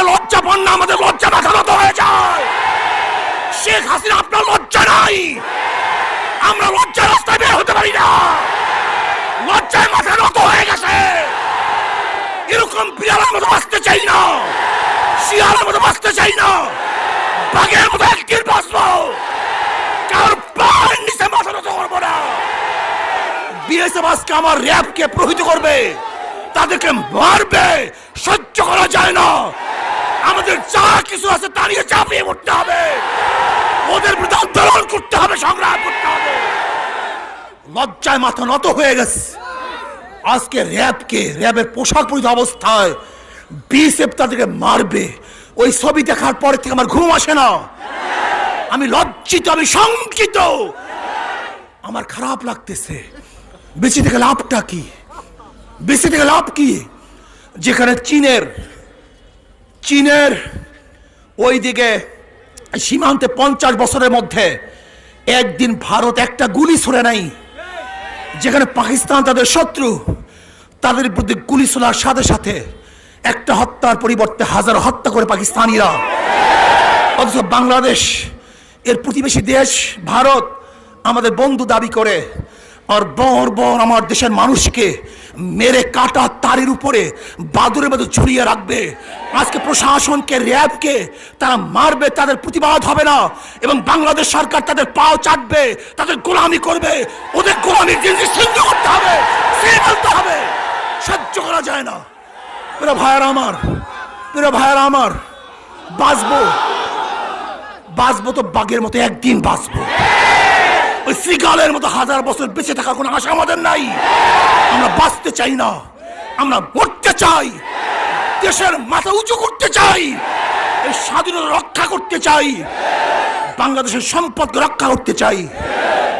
আপনি লজ্জা পান না, আমাদের লজ্জা নত হয়ে যায়। শেখ হাসিনা, আপনার লজ্জা নাই। আমরা লজ্জা রাস্তায় বের হতে পারি না। লজ্জায় মাথা নত হয়ে গেছে। এরকম বিড়ালের মতো বাঁচতে চাই না। শিয়ালের মতো বাঁচতে চাই না। বাঘের মতো একদিন বাঁচবো। কার পায়ের নিচে মাথা নত করব না। বিএসএফ আজকে আমার র্যাবকে প্রহিত করবে। তাদেরকে মারবে। সহ্য করা যায় না। আমাদের যা কিছু আছে তা নিয়ে চাপিয়ে পড়তে হবে। ওদের বিরুদ্ধে আন্দোলন করতে হবে, সংগ্রাম করতে হবে। লজ্জায় মাথা নত হয়ে গেছে। আজকে র্যাবকে, র্যাবের পোশাক পরিধ অবস্থায় বিএসএফ তাদেরকে মারবে। ওই ছবি দেখার পরে থেকে আমার ঘুম আসে না। আমি লজ্জিত, আমি শঙ্কিত। আমার খারাপ লাগতেছে। বেঁচে থেকে লাভটা কি? বেঁচে থেকে লাভ কি? যেখানে চীনের চীনের ওই দিকে সীমান্তে পঞ্চাশ বছরের মধ্যে একদিন ভারত একটা গুলি ছড়ে নাই, যেখানে পাকিস্তান তাদের শত্রু, তাদের প্রতি গুলি ছোড়ার সাথে সাথে একটা হত্যার পরিবর্তে হাজার হত্যা করে পাকিস্তানিরা। অথচ বাংলাদেশ, এর প্রতিবেশী দেশ, ভারত আমাদের বন্ধু দাবি করে আর বর বর আমার দেশের মানুষকে মেরে কাটা তারের উপরে বাদুরের মতো ঝুলিয়ে রাখবে। আজকে প্রশাসনকে, র্যাবকে তারা মারবে, তাদের প্রতিবাদ হবে না এবং বাংলাদেশ সরকার তাদের পাও চাটবে, তাদের গোলামি করবে, ওদের জিনিস সিদ্ধ করতে হবে হবে। সহ্য করা যায় না। প্রিয় ভাইয়ার আমার, প্রিয় ভাইয়ার আমার, বাঁচবো। বাঁচবো তো বাঘের মতো, একদিন বাঁচবো। ওই শ্রীগালের মতো হাজার বছর বেঁচে থাকার কোনো আশা আমাদের নাই। আমরা বাঁচতে চাই না। আমরা মরতে চাই। দেশের মাথা উঁচু করতে চাই। এই স্বাধীনতা রক্ষা করতে চাই। বাংলাদেশের সম্পদকে রক্ষা করতে চাই।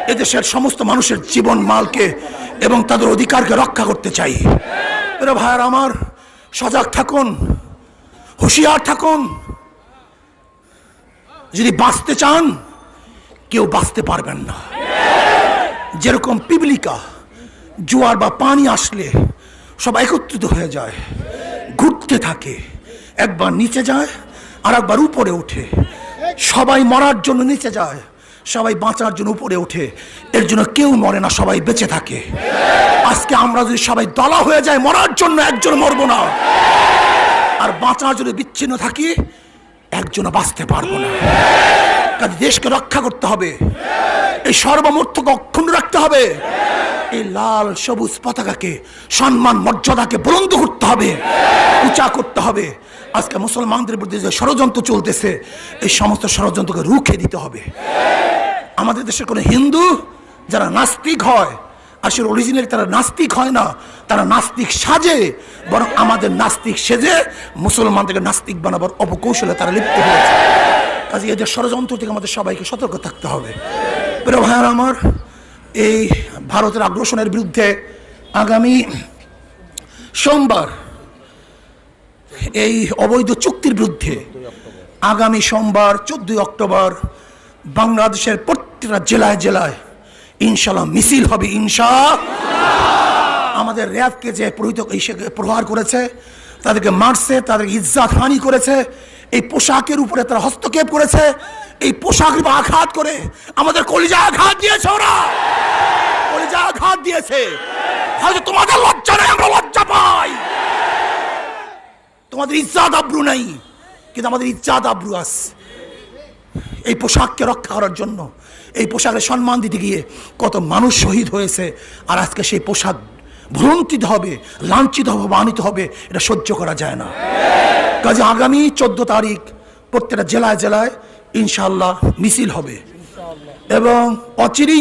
এদেশের সমস্ত মানুষের জীবন মালকে এবং তাদের অধিকারকে রক্ষা করতে চাই। এরা ভাইয়ার আমার, সজাগ থাকুন, হুঁশিয়ার থাকুন। যদি বাঁচতে চান, কেউ বাঁচতে পারবেন না। যেরকম পিবলিকা, জোয়ার বা পানি আসলে সব একত্রিত হয়ে যায়, ঘুরতে থাকে, একবার নিচে যায় আর একবার উপরে ওঠে। সবাই মরার জন্য নিচে যায়, সবাই বাঁচার জন্য উপরে ওঠে। এর জন্য কেউ মরে না, সবাই বেঁচে থাকে। আজকে আমরা যদি সবাই দলা হয়ে যায় মরার জন্য একজন মরবো না। আর বাঁচার জন্য বিচ্ছিন্ন থাকি, একজনও বাঁচতে পারব না। কাজে দেশকে রক্ষা করতে হবে। এই সর্বমূর্থকে অক্ষুণ্ণ রাখতে হবে। এই লাল সবুজ পতাকাকে, সম্মান মর্যাদাকে বুলন্দ করতে হবে। উঁচা করতে হবে। আজকে মুসলমানদের বিরুদ্ধে যে ষড়যন্ত্র চলতেছে, এই সমস্ত ষড়যন্ত্রকে রুখে দিতে হবে। আমাদের দেশে কোনো হিন্দু যারা নাস্তিক হয়, আসলে অরিজিনালি তারা নাস্তিক হয় না, তারা নাস্তিক সাজে, বরং আমাদের নাস্তিক সেজে মুসলমানদেরকে নাস্তিক বানাবার অপকৌশলে তারা লিপ্ত হয়েছে। কাজে এদের ষড়যন্ত্র থেকে আমাদের সবাইকে সতর্ক থাকতে হবে। প্রিয় ভাইয়ার আমার, এই ভারতের আগ্রাসনের বিরুদ্ধে আগামী সোমবার এই অবৈধ চুক্তির বিরুদ্ধে আগামী সোমবার চোদ্দই অক্টোবর বাংলাদেশের প্রত্যেকটা জেলায় জেলায় ইনশাল্লাহ মিছিল হবে, ইনশা আমাদের র্যাবকে যে প্রহিত প্রহার করেছে, তাদেরকে মারছে, তাদের ইজ্জাত হানি করেছে এই পোশাকের উপরে তারা হস্তক্ষেপ করেছে। এই পোশাক আঘাত করে আমাদের কলিজা আঘাত দিয়েছে ওরা। কলিজা আঘাত দিয়েছে। হয়তো তোমাদের লজ্জা নেই, আমরা লজ্জা পাই। তোমাদের ইজ্জাত আব্রু নাই, কিন্তু আমাদের ইজ্জাত আব্রু আছে এই পোশাককে রক্ষা করার জন্য, এই পোশাকের সম্মান দিতে গিয়ে কত মানুষ শহীদ হয়েছে। আর আজকে সেই পোশাক ভ্রন্তিত হবে, লাঞ্ছিত হবে মানিত হবে, এটা সহ্য করা যায় না। কাজে আগামী চোদ্দ তারিখ প্রত্যেকটা জেলায় জেলায় ইনশাল্লাহ মিছিল হবে। এবং অচিরে